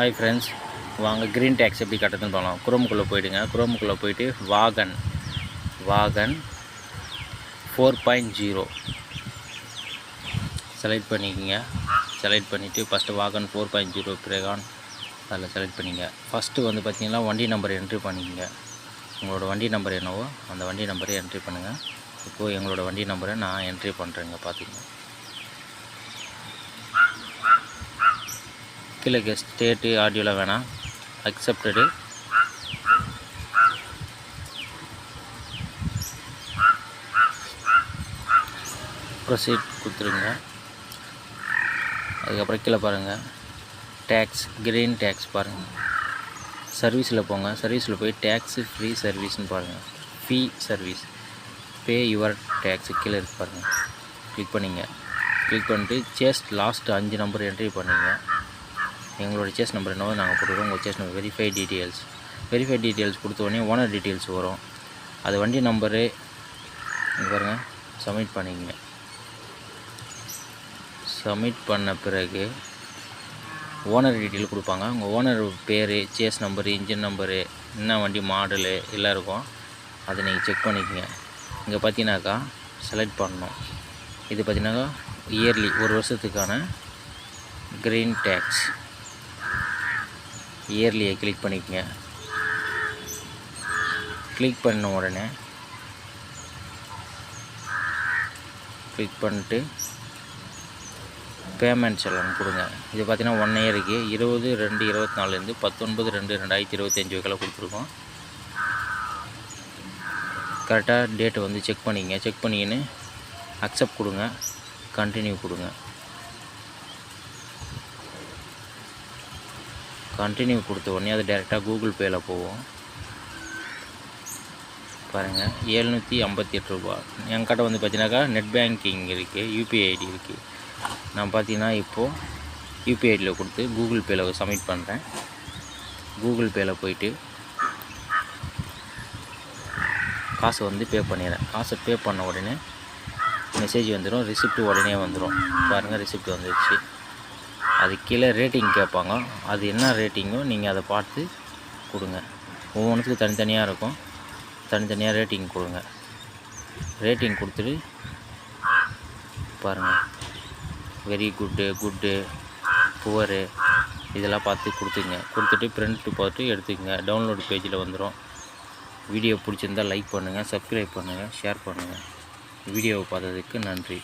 Hi friends வாங்க green tax எப்படி கட்டுறதுன்னு பார்க்கலாம். குரோமுக்குள்ளே போயிடுங்க. குரோமுக்குள்ளே போயிட்டு Vahan. Vahan four point zero select பண்ணிக்கோங்க. செலக்ட் பண்ணிவிட்டு first Vahan four point zero பிரேகான் அதில் செலக்ட் பண்ணிங்க. ஃபஸ்ட்டு வந்து பார்த்திங்கன்னா வண்டி நம்பர் என்ட்ரி பண்ணிக்கோங்க. உங்களோட வண்டி நம்பர் என்னவோ அந்த வண்டி நம்பரை என்ட்ரி பண்ணுங்கள் இப்போது எங்களோட வண்டி நம்பரை நான் என்ட்ரி பண்ணுறேங்க பார்த்திங்கன்னா கீழே ஸ்டேட்டு ஆடியோவில் வேணாம். அக்செப்டடு ப்ரொசீட் கொடுத்துருங்க. அதுக்கப்புறம் கீழே பாருங்கள் டேக்ஸ் கிரீன் டேக்ஸ் பாருங்கள் சர்வீஸில் போங்க. சர்வீஸில் போய் டேக்ஸு ஃப்ரீ சர்வீஸ்னு பாருங்கள் fee service pay your tax கீழே இருக்கு பாருங்கள் கிளிக் பண்ணிங்க. கிளிக் பண்ணிட்டு சேஸ்ட் லாஸ்ட் அஞ்சு நம்பர் என்ட்ரி பண்ணிங்க. எங்களோட சேஸ் நம்பர் என்னவோ நாங்கள் கொடுக்குறோம் உங்கள் chassis number verify details verify details கொடுத்த உடனே ஓனர் டீட்டெயில்ஸ் வரும். அது வண்டி நம்பரு இங்கே பாருங்கள் சப்மிட் பண்ணிங்க சப்மிட் பண்ண பிறகு ஓனர் டீட்டெயில் கொடுப்பாங்க. உங்கள் ஓனர் பேர் சேஸ் நம்பரு இன்ஜின் நம்பரு என்ன வண்டி மாடலு எல்லாம் இருக்கும். அதை நீங்கள் செக் பண்ணிக்கங்க. இங்கே பார்த்தீங்கன்னாக்கா செலக்ட் பண்ணணும். இது பார்த்தீங்கன்னாக்கா இயர்லி ஒரு வருஷத்துக்கான க்ரீன் டேக்ஸ் இயர்லியை கிளிக் பண்ணிக்கங்க. கிளிக் பண்ண உடனே கிளிக் பண்ணிட்டு பேமெண்ட் செலவு கொடுங்க. இது பார்த்திங்கன்னா ஒன் இயருக்கு இருபது ரெண்டு இருபத்தி நாலுலேருந்து பத்தொன்பது ரெண்டு ரெண்டாயிரத்தி இருபத்தஞ்சி வகையில் கொடுத்துருக்கோம். கரெக்டாக டேட்டை வந்து செக் பண்ணிங்க செக் பண்ணிக்கின்னு அக்செப்ட் கொடுங்க. கண்டினியூ கொடுங்க. கண்டினியூ கொடுத்த உடனே அது டேரெக்டாக கூகுள் பேயில் போகும். பாருங்கள் ஏழ்நூற்றி ஐம்பத்தி எட்டு ரூபா. என்கிட்ட வந்து பார்த்தீங்கன்னாக்கா நெட் பேங்கிங் இருக்குது யூபிஐ ஐடி இருக்குது நான் பார்த்தீங்கன்னா இப்போது யூபிஐ ஐடியில் கொடுத்து கூகுள் பேயில் சப்மிட் பண்ணுறேன் கூகுள் பேயில் போயிட்டு காசை வந்து பே பண்ணிடுறேன். காசை பே பண்ண உடனே மெசேஜ் வந்துடும் ரிசிப்ட் உடனே வந்துடும் பாருங்கள் ரிசிப்ட் வந்துடுச்சு அது கீழே ரேட்டிங் கேட்பாங்க. அது என்ன ரேட்டிங்கோ நீங்கள் அதை பார்த்து கொடுங்க. ஒவ்வொன்றுத்துக்கும் தனித்தனியாக இருக்கும். தனித்தனியாக ரேட்டிங் கொடுங்க. ரேட்டிங் கொடுத்துட்டு பாருங்கள் வெரி குட்டு குட்டு புவரு இதெல்லாம் பார்த்து கொடுத்துங்க கொடுத்துட்டு பிரிண்ட்டு பார்த்து எடுத்துக்கங்க. டவுன்லோடு பேஜில் வந்துடும் வீடியோ பிடிச்சிருந்தால் லைக் பண்ணுங்கள் சப்ஸ்கிரைப் பண்ணுங்கள் ஷேர் பண்ணுங்கள் வீடியோவை பார்த்ததுக்கு நன்றி.